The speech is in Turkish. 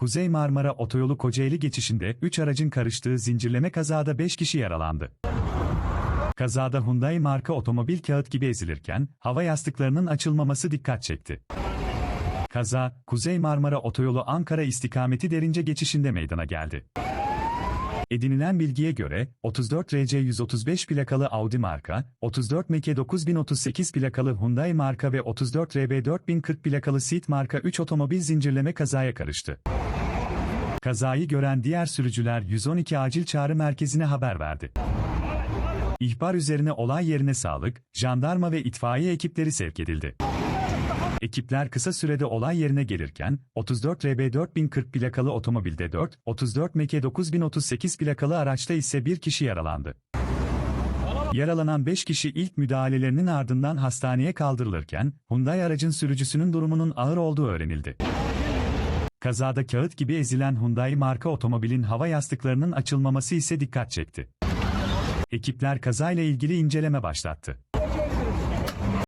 Kuzey Marmara Otoyolu Kocaeli geçişinde 3 aracın karıştığı zincirleme kazada 5 kişi yaralandı. Kazada Hyundai marka otomobil kağıt gibi ezilirken, hava yastıklarının açılmaması dikkat çekti. Kaza, Kuzey Marmara Otoyolu Ankara istikameti derince geçişinde meydana geldi. Edinilen bilgiye göre, 34 RC 135 plakalı Audi marka, 34 MK 9038 plakalı Hyundai marka ve 34 RB 4040 plakalı Seat marka 3 otomobil zincirleme kazaya karıştı. Kazayı gören diğer sürücüler 112 acil çağrı merkezine haber verdi. İhbar üzerine olay yerine sağlık, jandarma ve itfaiye ekipleri sevk edildi. Ekipler kısa sürede olay yerine gelirken, 34 RB 4040 plakalı otomobilde 4, 34 MK 9038 plakalı araçta ise bir kişi yaralandı. Yaralanan 5 kişi ilk müdahalelerinin ardından hastaneye kaldırılırken, Hyundai aracın sürücüsünün durumunun ağır olduğu öğrenildi. Kazada kağıt gibi ezilen Hyundai marka otomobilin hava yastıklarının açılmaması ise dikkat çekti. Ekipler kazayla ilgili inceleme başlattı.